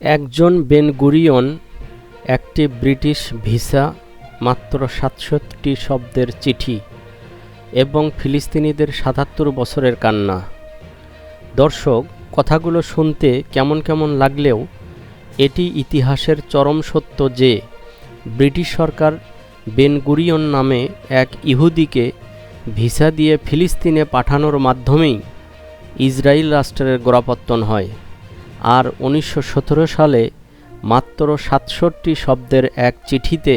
একজন বেনগুরিয়ন, একটি British visa, মাত্র সাতষট্টি শব্দের চিঠি এবং ফিলিস্তিনিদের সাতাত্তর বছরের কান্না। দর্শক, কথাগুলো শুনতে কেমন কেমন লাগলেও এটি ইতিহাসের চরম সত্য যে ব্রিটিশ সরকার বেনগুরিয়ন নামে এক ইহুদিকে ভিসা দিয়ে ফিলিস্তিনে পাঠানোর মাধ্যমেই ইসরায়েল রাষ্ট্রের গোড়াপত্তন হয়। আর উনিশশো সতেরো সালে মাত্র সাতষট্টি শব্দের এক চিঠিতে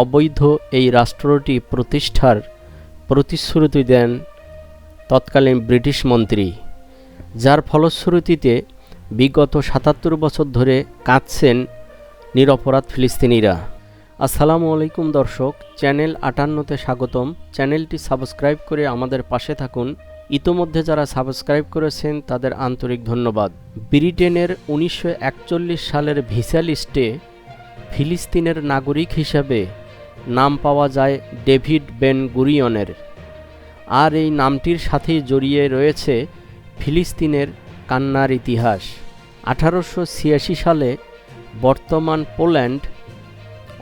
অবৈধ এই রাষ্ট্রটি প্রতিষ্ঠার প্রতিশ্রুতি দেন তৎকালীন ব্রিটিশ মন্ত্রী, যার ফলশ্রুতিতে বিগত সাতাত্তর বছর ধরে কাঁদছেন নিরপরাধ ফিলিস্তিনিরা। আসসালামু আলাইকুম দর্শক, চ্যানেল আটান্নতে স্বাগতম। চ্যানেলটি সাবস্ক্রাইব করে আমাদের পাশে থাকুন। ইতোমধ্যে যারা সাবস্ক্রাইব করেছেন, তাদের আন্তরিক ধন্যবাদ। ব্রিটেনের উনিশশো একচল্লিশ সালের ভিসা লিস্টে ফিলিস্তিনের নাগরিক হিসাবে নাম পাওয়া যায় ডেভিড বেন গুরিয়নের। আর এই নামটির সাথেই জড়িয়ে রয়েছে ফিলিস্তিনের কান্নার ইতিহাস। আঠারোশো ছিয়াশি সালে বর্তমান পোল্যান্ড,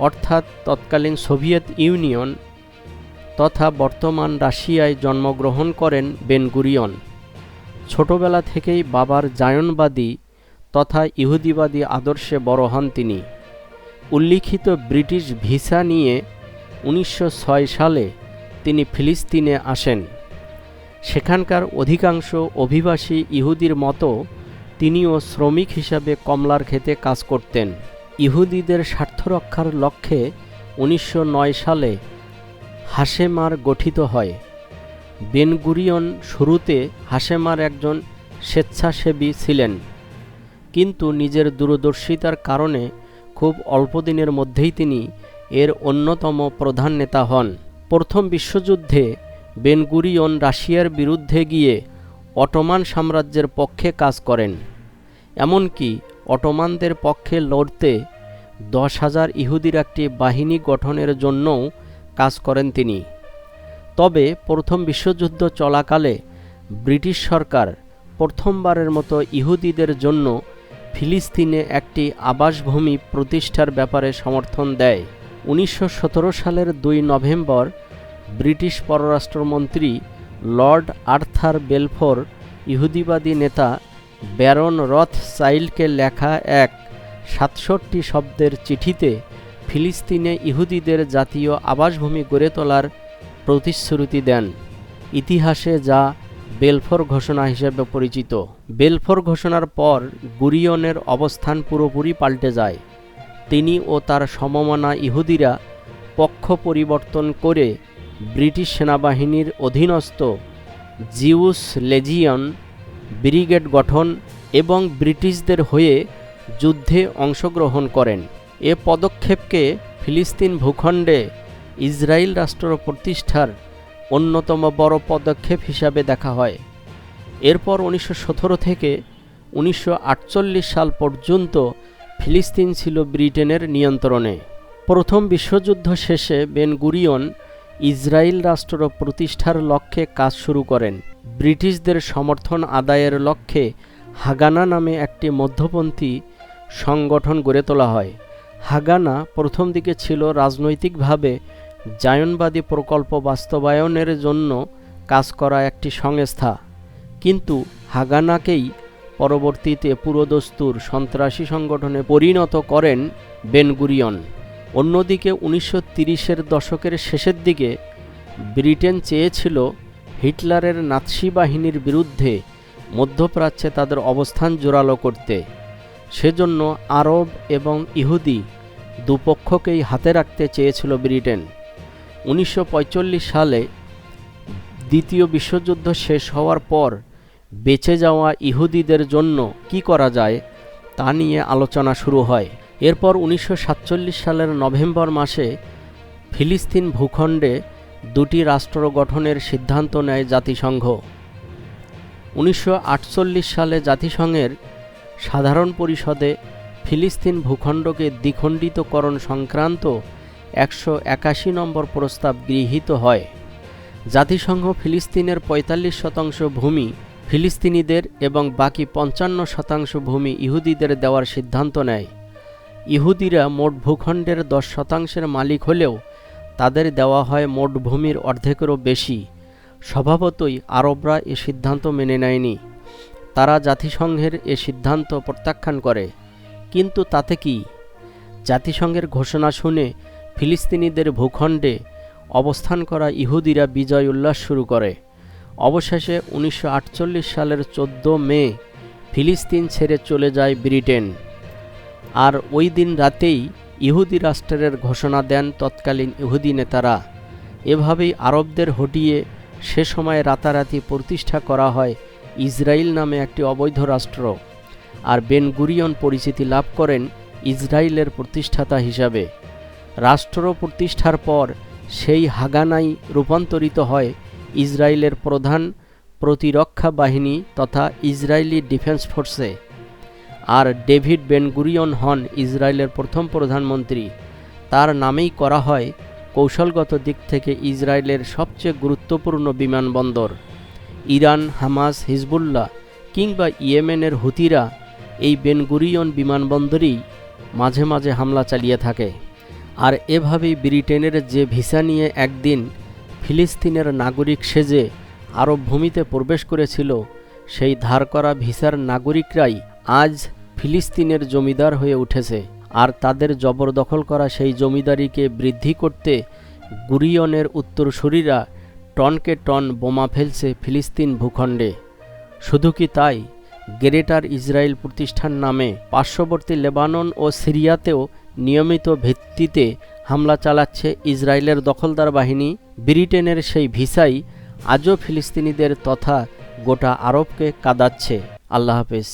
অর্থাৎ তৎকালীন সোভিয়েত ইউনিয়ন তথা বর্তমান রাশিয়ায় জন্মগ্রহণ করেন বেনগুরিয়ন। ছোটবেলা থেকেই বাবার জায়নবাদী তথা ইহুদিবাদী আদর্শে বড় হন তিনি। উল্লিখিত ব্রিটিশ ভিসা নিয়ে উনিশশো ছয় সালে তিনি ফিলিস্তিনে আসেন। সেখানকার অধিকাংশ অভিবাসী ইহুদির মতো তিনিও শ্রমিক হিসাবে কমলার খেতে কাজ করতেন। ইহুদিদের স্বার্থ রক্ষার লক্ষ্যে উনিশশো নয় সালে হাসেমার গঠিত হয়। বেনগুরিয়ন শুরুতে হাসেমার একজন স্বেচ্ছাসেবী ছিলেন, কিন্তু নিজের দূরদর্শিতার কারণে খুব অল্প দিনের মধ্যেই তিনি এর অন্যতম প্রধান নেতা হন। প্রথম বিশ্বযুদ্ধে বেনগুরিয়ন রাশিয়ার বিরুদ্ধে গিয়ে অটোমান সাম্রাজ্যের পক্ষে কাজ করেন, এমনকি অটোমানদের পক্ষে লড়তে দশ হাজার ইহুদির একটি বাহিনী গঠনের জন্যও কাজ করেন তিনি। তবে প্রথম বিশ্বযুদ্ধ চলাকালে ব্রিটিশ সরকার প্রথমবারের মতো ইহুদিদের জন্য ফিলিস্তিনে একটি আবাসভূমি প্রতিষ্ঠার ব্যাপারে সমর্থন দেয়। উনিশশো সতেরো সালের দুই নভেম্বর ব্রিটিশ পররাষ্ট্রমন্ত্রী লর্ড আর্থার বেলফোর ইহুদিবাদী নেতা ব্যারন রথ চাইল্ডকে লেখা এক সাতষট্টি শব্দের চিঠিতে ফিলিস্তিনে ইহুদিদের জাতীয় আবাসভূমি গড়ে তোলার প্রতিশ্রুতি দেন। ইতিহাসে যা বেলফোর ঘোষণা হিসেবে পরিচিত। বেলফোর ঘোষণার পর গুরিয়নের অবস্থান পুরোপুরি পাল্টে যায়। তিনি ও তার সমমনা ইহুদিরা পক্ষ পরিবর্তন করে ব্রিটিশ সেনাবাহিনীর অধীনস্থ জিউস লেজিয়ন ব্রিগেড গঠন এবং ব্রিটিশদের হয়ে যুদ্ধে অংশগ্রহণ করেন। এ পদক্ষেপকে ফিলিস্তিন ভূখণ্ডে ইসরায়েল রাষ্ট্র প্রতিষ্ঠার অন্যতম বড় পদক্ষেপ হিসাবে দেখা হয়। এরপর উনিশশো সতেরো থেকে উনিশশো আটচল্লিশ সাল পর্যন্ত ফিলিস্তিন ছিল ব্রিটেনের নিয়ন্ত্রণে। প্রথম বিশ্বযুদ্ধ শেষে বেন গুরিয়ন ইসরায়েল রাষ্ট্র প্রতিষ্ঠার লক্ষ্যে কাজ শুরু করেন। ব্রিটিশদের সমর্থন আদায়ের লক্ষ্যে হাগানা নামে একটি মধ্যপন্থী সংগঠন গড়ে তোলা হয়। হাগানা প্রথম দিকে ছিল রাজনৈতিকভাবে জায়নবাদী প্রকল্প বাস্তবায়নের জন্য কাজ করা একটি সংস্থা। কিন্তু হাগানাকেই পরবর্তীতে পুরোদস্তুর সন্ত্রাসী সংগঠনে পরিণত করেন বেনগুরিয়ন অন্যদিকে উনিশশো তিরিশের দশকের শেষের দিকে ব্রিটেন চেয়েছিল হিটলারের নাৎসি বাহিনীর বিরুদ্ধে মধ্যপ্রাচ্যে তাদের অবস্থান জোরালো করতে। সেজন্য আরব এবং ইহুদি দুপক্ষকেই হাতে রাখতে চেয়েছিল ব্রিটেন। উনিশশো সালে দ্বিতীয় বিশ্বযুদ্ধ শেষ হওয়ার পর বেঁচে যাওয়া ইহুদিদের জন্য কি করা যায় তা নিয়ে আলোচনা শুরু হয়। এরপর উনিশশো সাতচল্লিশ সালের নভেম্বর মাসে ফিলিস্তিন ভূখণ্ডে দুটি রাষ্ট্র গঠনের সিদ্ধান্ত নেয় জাতিসংঘ। উনিশশো আটচল্লিশ সালে জাতিসংঘের সাধারণ পরিষদে ফিলিস্তিন ভূখণ্ডকে দ্বিখণ্ডিতকরণ সংক্রান্ত একশো একাশি নম্বর প্রস্তাব গৃহীত হয়। জাতিসংঘ ফিলিস্তিনের পঁয়তাল্লিশ শতাংশ ভূমি ফিলিস্তিনিদের এবং বাকি পঞ্চান্ন শতাংশ ভূমি ইহুদিদের দেওয়ার সিদ্ধান্ত নেয়। ইহুদিরা মোট ভূখণ্ডের দশ শতাংশের মালিক হলেও তাদের দেওয়া হয় মোট ভূমির অর্ধেকেরও বেশি। স্বভাবতই আরবরা এ সিদ্ধান্ত মেনে নেয়নি। তারা জাতিসংঘের এ সিদ্ধান্ত প্রত্যাখ্যান করে। কিন্তু তাতে কি? জাতিসংঘের ঘোষণা শুনে ফিলিস্তিনিদের ভূখণ্ডে অবস্থান করা ইহুদিরা বিজয় উল্লাস শুরু করে। অবশেষে উনিশশো আটচল্লিশ সালের চোদ্দ মে ফিলিস্তিন ছেড়ে চলে যায় ব্রিটেন। আর ওই দিন রাতেই ইহুদি রাষ্ট্রের ঘোষণা দেন তৎকালীন ইহুদি নেতারা। এভাবেই আরবদের হটিয়ে সে সময় রাতারাতি প্রতিষ্ঠা করা হয় ইসরায়েল নামে একটি অবৈধ রাষ্ট্র আর বেন গুরিয়ন পরিচিতি লাভ করেন ইসরায়েলের প্রতিষ্ঠাতা হিসাবে। রাষ্ট্র প্রতিষ্ঠার পর সেই হাগানাই রূপান্তরিত হয় ইসরায়েলের প্রধান প্রতিরক্ষা বাহিনী তথা ইসরায়েলি ডিফেন্স ফোর্সে। আর ডেভিড বেনগুরিয়ন হন ইসরায়েলের প্রথম প্রধানমন্ত্রী। তার নামেই করা হয় কৌশলগত দিক থেকে ইসরায়েলের সবচেয়ে গুরুত্বপূর্ণ বিমানবন্দর। ইরান, হামাস, হিজবুল্লাহ কিংবা ইয়েমেনের হুতিরা এই বেনগুরিয়ন বিমানবন্দরেই মাঝে মাঝে হামলা চালিয়ে থাকে। আর এভাবেই ব্রিটেনের যে ভিসা নিয়ে একদিন ফিলিস্তিনের নাগরিক সেজে আরব ভূমিতে প্রবেশ করেছিল, সেই ধার করা ভিসার নাগরিকরাই আজ ফিলিস্তিনের জমিদার হয়ে উঠেছে। আর তাদের জবরদখল করা সেই জমিদারিকে বৃদ্ধি করতে গুরিয়নের উত্তরসূরিরা টনকে টন বোমা ফেলছে ফিলিস্তিন ভূখণ্ডে। শুধু কি তাই? গ্রেটার ইসরায়েল প্রতিষ্ঠান নামে পার্শ্ববর্তী লেবানন ও সিরিয়াতেও নিয়মিত ভিত্তিতে হামলা চালাচ্ছে ইসরায়েলের দখলদার বাহিনী। ব্রিটেনের সেই ভিসাই আজও ফিলিস্তিনিদের তথা গোটা আরবকে কাঁদাচ্ছে। আল্লাহ হাফেজ।